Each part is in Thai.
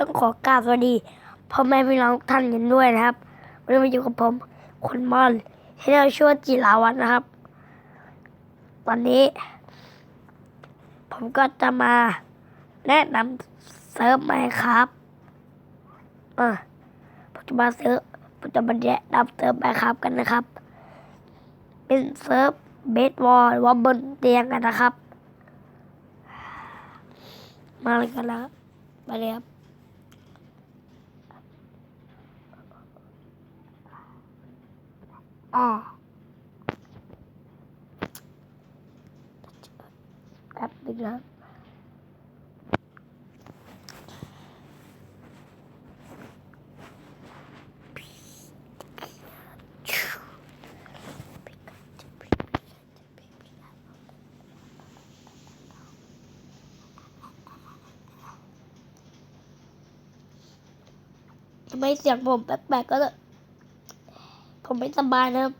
ต้องขอกราบสวัสดีพ่อแม่พี่น้องท่านกันด้วยนะครับวันนี้มาอยู่กับผมคุณมอนให้เราช่วยจิราวันนะครับ ตอนนี้ ผมก็จะมาแนะนำเซิร์ฟใหม่ครับอะผมจะมาเซิร์ฟผมจะมาแนะนำเซิร์ฟใหม่ครับกันนะครับ เป็นเซิร์ฟเบสบอลหรือว่าบนเตียงกันนะครับ มาเลยกันแล้วมาเลยครับ อ่าแป๊บนึงนะทำไมเสียง ผมไม่สบายนะครับ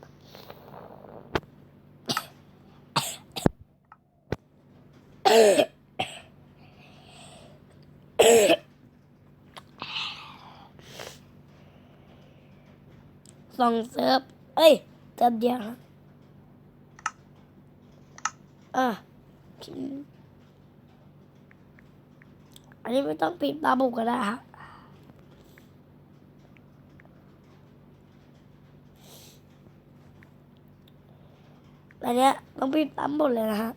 สองเซิร์ฟ เอ้ยเซิร์ฟเดียวครับอะอันนี้ไม่ต้องปิดตาบุกก็ได้ครับ ฮะอันเนี้ยต้องปิดตามหมดเลยนะฮะ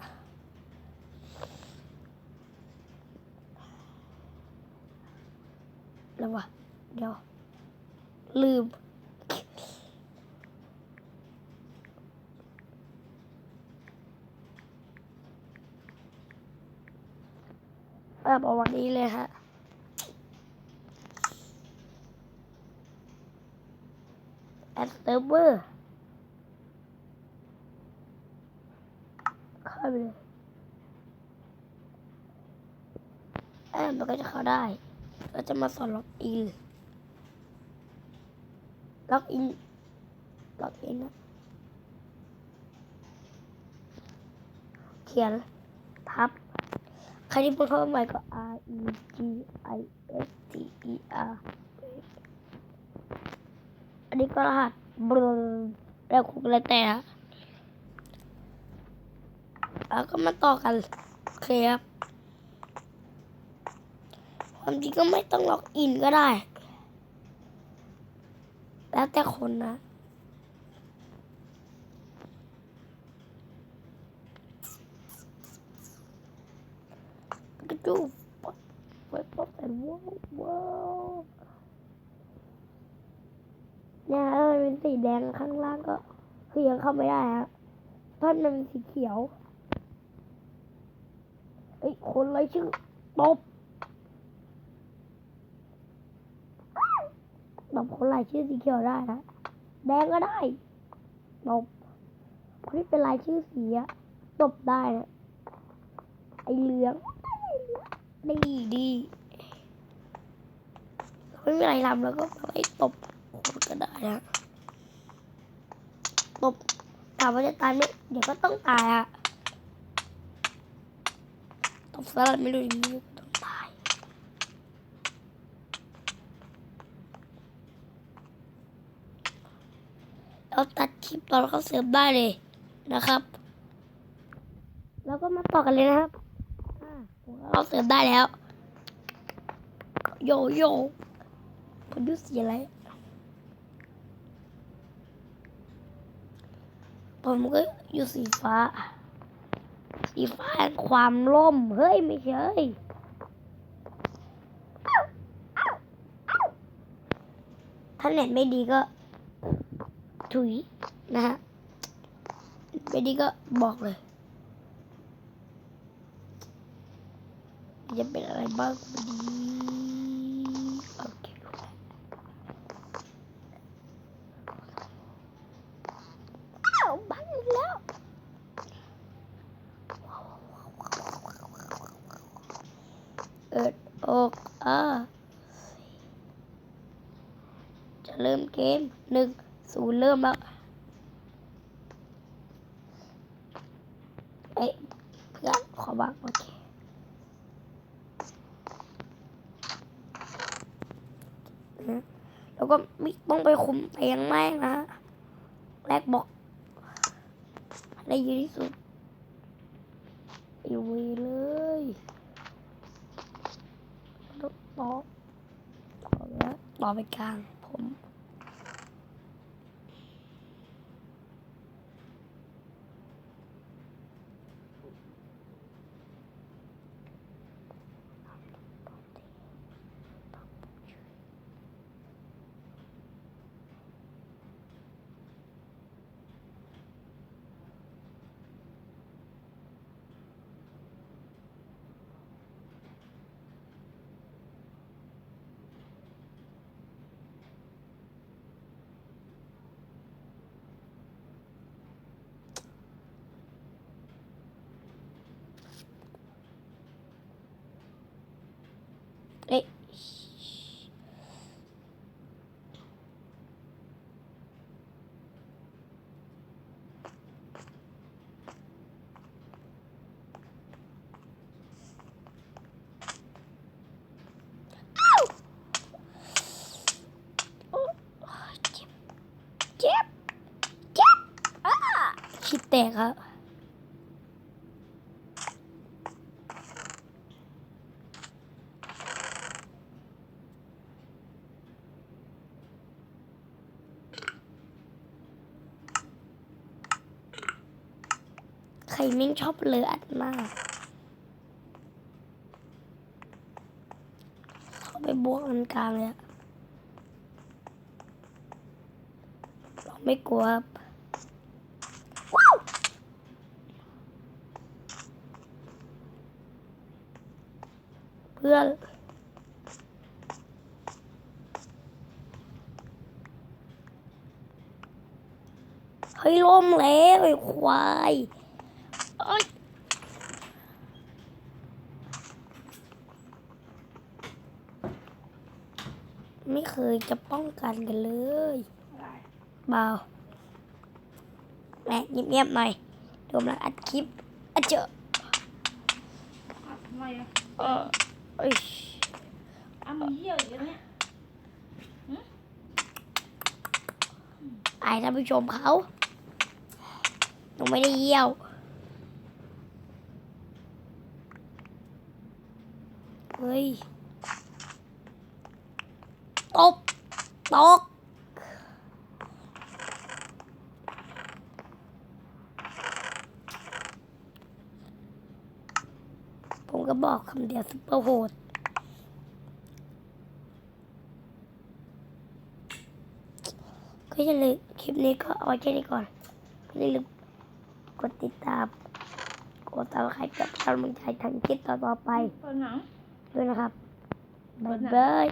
แล้ววะเดี๋ยว ลืม แบบอาวันนี้เลยฮะแอดเซิร์ฟเวอร์ เข้าไปเลยแอดมันก็จะเข้าได้ก็จะมาสอนล็อกอิน ล็อกอิน ล็อกอินนะ เขียนทับ ใครที่เพิ่งเข้ามาใหม่ก็ R E G I S T E R อันนี้ก็รหัสบลูแล้วคุกแล้วแต่ฮะ แล้วก็มาต่อกันครับความจริงก็ไม่ต้องล็อกอินก็ได้ แล้วแต่คนนะกระจูไว้ป๊อปแต่ว้าวว้าวเนี่ยถ้ามันเป็นสีแดงข้างล่างก็คือยังเข้าไม่ได้ฮะท่านมันเป็นสีเขียว เอ้คนไรชื่อตบตบคนไรชื่อสีเขียวได้นะแดงก็ได้ตบคนที่เป็นลายชื่อสีอะตบได้นะไอเหลืองดีดีไม่มีอะไรทำแล้วก็ไปตบก็ได้นะตบถามว่าจะตายไหมเดี๋ยวก็ต้องตายอะ ตบสลัดไม่รู้ย่างนี้ก็ต้องตายเราตัดคลิปตอนเขาเสิร์ฟได้เลยนะครับ แล้วก็มาต่อกันเลยนะครับเราเสิร์ฟได้แล้ว โยโย่ผมดูสีอะไรผมก็อยู่สีฟ้า อีฟ้าความล่ม เฮ้ย ไม่ใช่ถ้าเน็ตไม่ดีก็ ถุย นะฮะ ไม่ดีก็บอกเลย จะเป็นอะไรบ้างดีาจะเริ่มเกมหนึ่งศูนย์เริ่มแล้วเอ้ยเพื่อนขอบังโอเคแล้วก็ไม่ต้องไปคุมเตียงแม่งนะแรกบอกได้เยอะที่สุดอยู่วีเลยต่อต่อต่อ แล้วต่อไปกลางผม เอ๊ะอ้าวโอ้เจ็บ เจ็บเจ็บอ้าคิดแตกครับใครแม่งชอบเลออัดหน้าเขาไปบวกอันกลางเลยอะเรา ไม่กลัวครับว้าวเพื่อนเฮ้ยล่มแล้วไอ้ควายเอ้ยไม่เคยจะป้องกันกันเลย เบาแหมเงียบๆหน่อยโดมลังอัดคลิปอะเจอทำไมอะเออเอ้ยอ้าวมีเยี่ยวอยู่เนี่ยอายท่านผู้ชมเขาหนูไม่ได้เยี่ยวเฮ้ยตบตก ก็บอกคำเดียวซุปเปอร์โหดก็อย่าลืมคลิปนี้ก็เอาไว้แค่นี้ก่อนอย่าลืมกดติดตามกดตามใครกับกำลังใจทางคลิปต่อๆไปเปิดหนังด้วยนะครับกบ๊าดยนะบาย